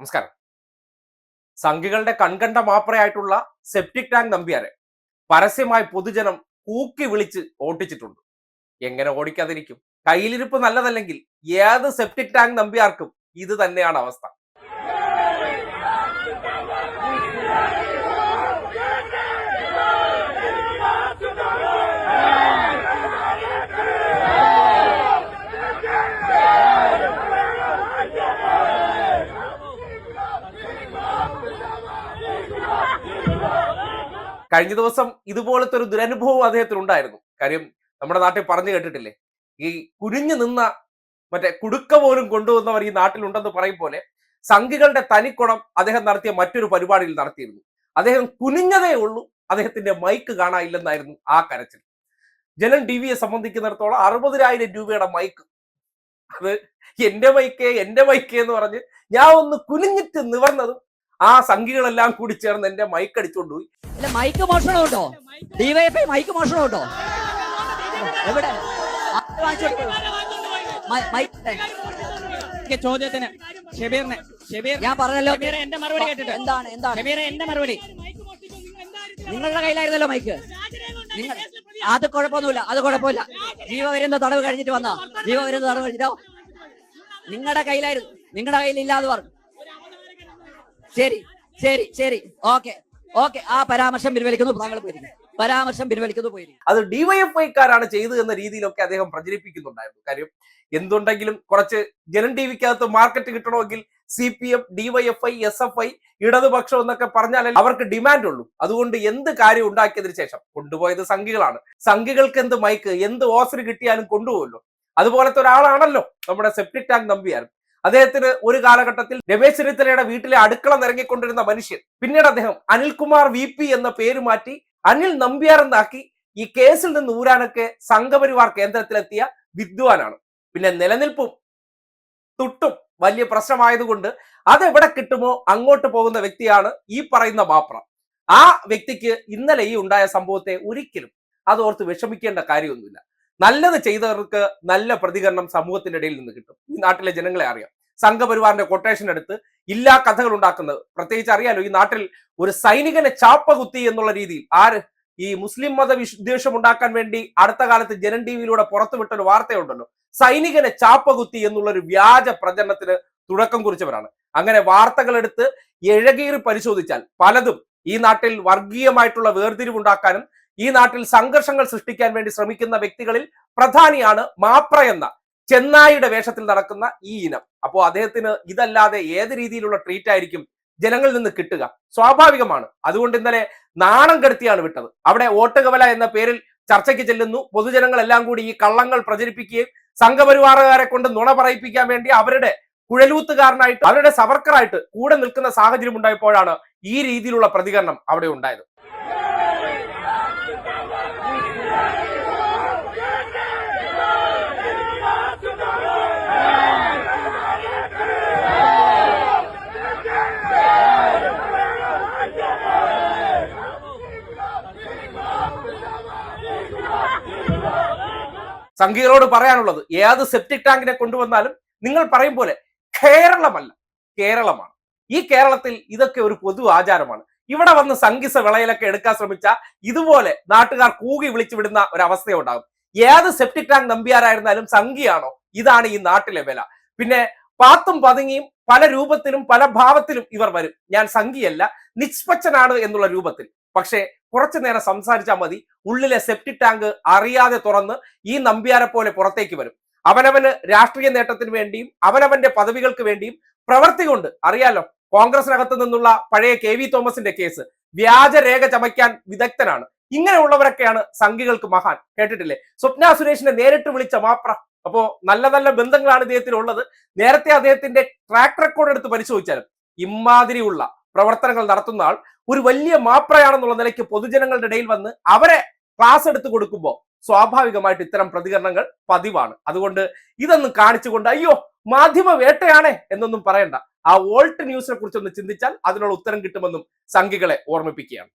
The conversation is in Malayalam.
നമസ്കാരം. സംഘികളുടെ കൺകണ്ട മാപ്രയായിട്ടുള്ള സെപ്റ്റിക് ടാങ്ക് നമ്പ്യാരെ പരസ്യമായി പൊതുജനം കൂക്കി വിളിച്ച് ഓട്ടിച്ചിട്ടുണ്ട്. എങ്ങനെ ഓടിക്കാതിരിക്കും? കയ്യിലിരിപ്പ് നല്ലതല്ലെങ്കിൽ ഏത് സെപ്റ്റിക് ടാങ്ക് നമ്പിയാർക്കും ഇത് തന്നെയാണ് അവസ്ഥ. കഴിഞ്ഞ ദിവസം ഇതുപോലത്തെ ഒരു ദുരനുഭവം അദ്ദേഹത്തിന് ഉണ്ടായിരുന്നു കാര്യം നമ്മുടെ നാട്ടിൽ പറഞ്ഞു കേട്ടിട്ടില്ലേ? ഈ കുനിഞ്ഞു നിന്ന മറ്റേ കുടുക്ക പോലും കൊണ്ടുവന്നവർ ഈ നാട്ടിലുണ്ടെന്ന് പറയും പോലെ സംഘികളുടെ തനിക്കുണം അദ്ദേഹം നടത്തിയ മറ്റൊരു പരിപാടിയിൽ നടത്തിയിരുന്നു. അദ്ദേഹം കുനിഞ്ഞതേ ഉള്ളൂ അദ്ദേഹത്തിന്റെ മൈക്ക് കാണാനില്ലെന്നായിരുന്നു ആ കരച്ചിൽ. ജനൻ ടി വിയെ സംബന്ധിക്കുന്നിടത്തോളം അറുപതിനായിരം രൂപയുടെ മൈക്ക്. അത് എന്റെ മൈക്കേ എന്റെ മൈക്കേ എന്ന് പറഞ്ഞ് ഞാൻ ഒന്ന് കുനിഞ്ഞിട്ട് നിവർന്നതും ആ സംഖ്യകളെല്ലാം കൂടി ചേർന്ന് എന്റെ മൈക്ക് അടിച്ചുകൊണ്ട് പോയി. ഇല്ല മൈക്ക് മോഷണമുണ്ടോ? ഡിവൈഎഫ്ഐ മൈക്ക് മോഷണമുണ്ടോ? എവിടെ? ചോദ്യത്തിന്. ഷബീറിനെ. ഷബീർ ഞാൻ പറഞ്ഞല്ലോ. എന്റെ മറുപടി കേട്ടിട്ട്. എന്താണ് എന്താണ്? ഷെബീറെ എന്റെ മറുപടി. നിങ്ങളുടെ കയ്യിലായിരുന്നല്ലോ മൈക്ക് നിങ്ങൾ അത് കുഴപ്പമൊന്നുമില്ല അത് കുഴപ്പമില്ല. ജീവപര്യന്ത തടവ് കഴിഞ്ഞിട്ട് വന്നാ? ജീവപര്യന്ത തടവ് കഴിഞ്ഞിട്ടോ നിങ്ങളുടെ കയ്യിലായിരുന്നു. നിങ്ങളുടെ കയ്യിൽ ഇല്ലാതെ പറഞ്ഞു. ശരി ശരി ശരി. Okay okay. ആ പരാമർശം പിൻവലിക്കുന്നു താങ്കൾ പോയിരിക്കും പരാമർശം പിൻവലിക്കുന്നു പോയിരിക്കും അത് ഡിവൈഎഫ്ഐക്കാരാണ് ചെയ്തു എന്ന രീതിയിലൊക്കെ അദ്ദേഹം പ്രചരിപ്പിക്കുന്നുണ്ടായിരുന്നു. കാര്യം എന്തുണ്ടെങ്കിലും കുറച്ച് ജനം ടി വിക്കകത്ത് മാർക്കറ്റ് കിട്ടണമെങ്കിൽ C P M DYFI S F I ഇടതുപക്ഷം എന്നൊക്കെ പറഞ്ഞാലേ അവർക്ക് ഡിമാൻഡ് ഉള്ളൂ അതുകൊണ്ട് എന്ത് കാര്യം ഉണ്ടാക്കിയതിനു ശേഷം കൊണ്ടുപോയത് സംഘികളാണ്. സംഘികൾക്ക് എന്ത് മൈക്ക് എന്ത് ഓഫർ കിട്ടിയാലും കൊണ്ടുപോകുമല്ലോ. അതുപോലത്തെ ഒരാളാണല്ലോ നമ്മുടെ സെപ്റ്റിക് ടാങ്ക് നമ്പിയാർ അദ്ദേഹത്തിന് ഒരു കാലഘട്ടത്തിൽ രമേശ് ചെന്നിത്തലയുടെ വീട്ടിലെ അടുക്കള നിറങ്ങിക്കൊണ്ടിരുന്ന മനുഷ്യൻ. പിന്നീട് അദ്ദേഹം അനിൽകുമാർ വി പി എന്ന പേര് മാറ്റി അനിൽ നമ്പ്യാർ എന്നാക്കി ഈ കേസിൽ നിന്ന് ഊരാനൊക്കെ സംഘപരിവാർ കേന്ദ്രത്തിലെത്തിയ വിദ്വാനാണ്. പിന്നെ നിലനിൽപ്പും തുട്ടും വലിയ പ്രശ്നമായതുകൊണ്ട് അതെവിടെ കിട്ടുമോ അങ്ങോട്ട് പോകുന്ന വ്യക്തിയാണ് ഈ പറയുന്ന ബാപ്ര. ആ വ്യക്തിക്ക് ഇന്നലെ ഈ ഉണ്ടായ സംഭവത്തെ ഒരിക്കലും അതോർത്ത് വിഷമിക്കേണ്ട കാര്യമൊന്നുമില്ല. നല്ലത് ചെയ്തവർക്ക് നല്ല പ്രതികരണം സമൂഹത്തിന്റെ ഇടയിൽ നിന്ന് കിട്ടും. ഈ നാട്ടിലെ ജനങ്ങളെ അറിയാം. സംഘപരിവാറിന്റെ കൊട്ടേഷൻ എടുത്ത് ഇല്ലാ കഥകൾ ഉണ്ടാക്കുന്നത്. പ്രത്യേകിച്ച് അറിയാലോ ഈ നാട്ടിൽ ഒരു സൈനികനെ ചാപ്പ കുത്തി എന്നുള്ള രീതിയിൽ ആര്? ഈ മുസ്ലിം മത വിദ്വേഷം ഉണ്ടാക്കാൻ വേണ്ടി അടുത്ത കാലത്ത് ജനൻ ടി വിയിലൂടെ പുറത്തുവിട്ട ഒരു വാർത്തയുണ്ടല്ലോ. സൈനികനെ ചാപ്പ കുത്തി എന്നുള്ള ഒരു വ്യാജ പ്രചരണത്തിന് തുടക്കം കുറിച്ചവരാണ്. അങ്ങനെ വാർത്തകൾ എടുത്ത് എഴകീറി പരിശോധിച്ചാൽ പലതും ഈ നാട്ടിൽ വർഗീയമായിട്ടുള്ള വേർതിരിവുണ്ടാക്കാനും ഈ നാട്ടിൽ സംഘർഷങ്ങൾ സൃഷ്ടിക്കാൻ വേണ്ടി ശ്രമിക്കുന്ന വ്യക്തികളിൽ പ്രധാനിയാണ് മാപ്ര എന്ന ചെന്നായിയുടെ വേഷത്തിൽ നടക്കുന്ന ഈ ഇനം. അപ്പോ അദ്ദേഹത്തിന് ഇതല്ലാതെ ഏത് രീതിയിലുള്ള ട്രീറ്റ് ആയിരിക്കും ജനങ്ങളിൽ നിന്ന് കിട്ടുക? സ്വാഭാവികമാണ്. അതുകൊണ്ട് ഇന്നലെ നാണം കെടുത്തിയാണ് വിട്ടത്. അവിടെ വോട്ടുകവല എന്ന പേരിൽ ചർച്ചയ്ക്ക് ചെല്ലുന്നു. പൊതുജനങ്ങളെല്ലാം കൂടി ഈ കള്ളങ്ങൾ പ്രചരിപ്പിക്കുകയും സംഘപരിവാറുകാരെ കൊണ്ട് നുണ പറയിപ്പിക്കാൻ വേണ്ടി അവരുടെ കുഴലൂത്തുകാരനായിട്ട് അവരുടെ സവർക്കറായിട്ട് കൂടെ നിൽക്കുന്ന സാഹചര്യം ഉണ്ടായപ്പോഴാണ് ഈ രീതിയിലുള്ള പ്രതികരണം അവിടെ ഉണ്ടായത്. സംഘികളോട് പറയാനുള്ളത് ഏത് സെപ്റ്റിക് ടാങ്കിനെ കൊണ്ടുവന്നാലും നിങ്ങൾ പറയും പോലെ കേരളമല്ല കേരളമാണ്. ഈ കേരളത്തിൽ ഇതൊക്കെ ഒരു പൊതു ആചാരമാണ്. ഇവിടെ വന്ന് സംഗീസ വിളയിലൊക്കെ എടുക്കാൻ ശ്രമിച്ച ഇതുപോലെ നാട്ടുകാർ കൂകി വിളിച്ചു വിടുന്ന ഒരവസ്ഥയുണ്ടാകും. ഏത് സെപ്റ്റിക് ടാങ്ക് നമ്പിയാരായിരുന്നാലും സംഘിയാണോ? ഇതാണ് ഈ നാട്ടിലെ വില. പിന്നെ പാത്തും പതുങ്ങിയും പല രൂപത്തിലും പല ഭാവത്തിലും ഇവർ വരും. ഞാൻ സംഘിയല്ല നിഷ്പക്ഷനാണ് എന്നുള്ള രൂപത്തിൽ. പക്ഷേ കുറച്ചു നേരം സംസാരിച്ചാൽ മതി. ഉള്ളിലെ സെപ്റ്റിക് ടാങ്ക് അറിയാതെ തുറന്ന് ഈ നമ്പ്യാരെ പോലെ പുറത്തേക്ക് വരും. അവനവന് രാഷ്ട്രീയ നേട്ടത്തിന് വേണ്ടിയും അവനവന്റെ പദവികൾക്ക് വേണ്ടിയും പ്രവർത്തി കൊണ്ട് അറിയാലോ? കോൺഗ്രസിനകത്ത് നിന്നുള്ള പഴയ കെ വി തോമസിന്റെ കേസ് വ്യാജരേഖ ചമയ്ക്കാൻ വിദഗ്ധനാണ്. ഇങ്ങനെയുള്ളവരൊക്കെയാണ് സംഘികൾക്ക് മഹാൻ. കേട്ടിട്ടില്ലേ? സ്വപ്ന സുരേഷിനെ നേരിട്ട് വിളിച്ച മാപ്ര. അപ്പോ നല്ല നല്ല ബന്ധങ്ങളാണ് ഇദ്ദേഹത്തിന് ഉള്ളത് നേരത്തെ അദ്ദേഹത്തിന്റെ ട്രാക്ക് റെക്കോർഡ് എടുത്ത് പരിശോധിച്ചാലും ഇമാതിരിയുള്ള പ്രവർത്തനങ്ങൾ നടത്തുന്ന ആൾ ഒരു വലിയ മാപ്രയാണെന്നുള്ള നിലയ്ക്ക് പൊതുജനങ്ങളുടെ ഇടയിൽ വന്ന് അവരെ ക്ലാസ് എടുത്തു കൊടുക്കുമ്പോൾ സ്വാഭാവികമായിട്ട് ഇത്തരം പ്രതികരണങ്ങൾ പതിവാണ്. അതുകൊണ്ട് ഇതൊന്നും കാണിച്ചുകൊണ്ട് അയ്യോ മാധ്യമ വേട്ടയാണേ എന്നൊന്നും പറയണ്ട. ആ വോൾട്ട് ന്യൂസിനെ കുറിച്ചൊന്ന് ചിന്തിച്ചാൽ അതിനുള്ള ഉത്തരം കിട്ടുമെന്നും സംഘികളെ ഓർമ്മിപ്പിക്കുകയാണ്.